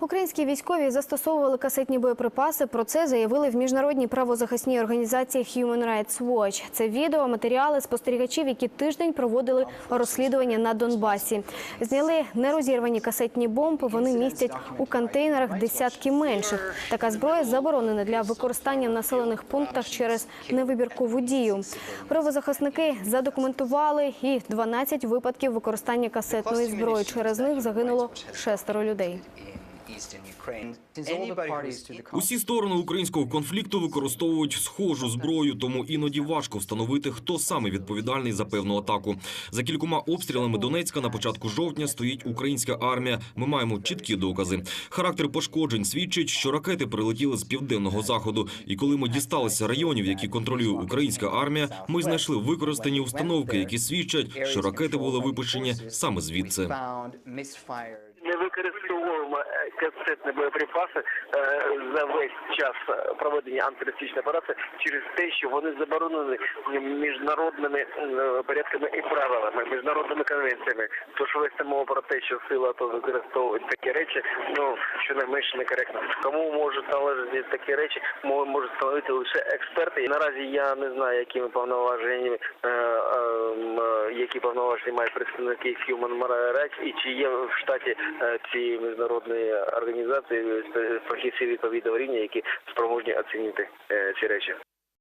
Українські військові застосовували касетні боєприпаси. Про це заявили в міжнародній правозахисній організації Human Rights Watch. Це відео, матеріали спостерігачів, які тиждень проводили розслідування на Донбасі. Зняли нерозірвані касетні бомби. Вони містять у контейнерах десятки менших. Така зброя заборонена для використання в населених пунктах через невибіркову дію. Правозахисники задокументували і 12 випадків використання касетної зброї. Через них загинуло шестеро людей. Усі сторони українського конфлікту використовують схожу зброю, тому іноді важко встановити, хто саме відповідальний за певну атаку. За кількома обстрілами Донецька на початку жовтня стоїть українська армія. Ми маємо чіткі докази. Характер пошкоджень свідчить, що ракети прилетіли з південного заходу. І коли ми дісталися районів, які контролює українська армія, ми знайшли використані установки, які свідчать, що ракети були випущені саме звідси. Використовуємо е, касетні боєприпаси е, за весь час е, проведення антитерористичної операції через те, що вони заборонені міжнародними порядками і правилами, міжнародними конвенціями. Тож вести мова про те, що сила то використовують такі речі, ну щонайменше некоректно. Кому можуть належати такі речі, мо- можуть встановити лише експерти. І наразі я не знаю, якими повноваженнями які повноваження мають представники Human Rights і чи є в штаті ці цієї міжнародної організації е, фахівці відповідного рівня, які спроможні оцінити е, ці речі.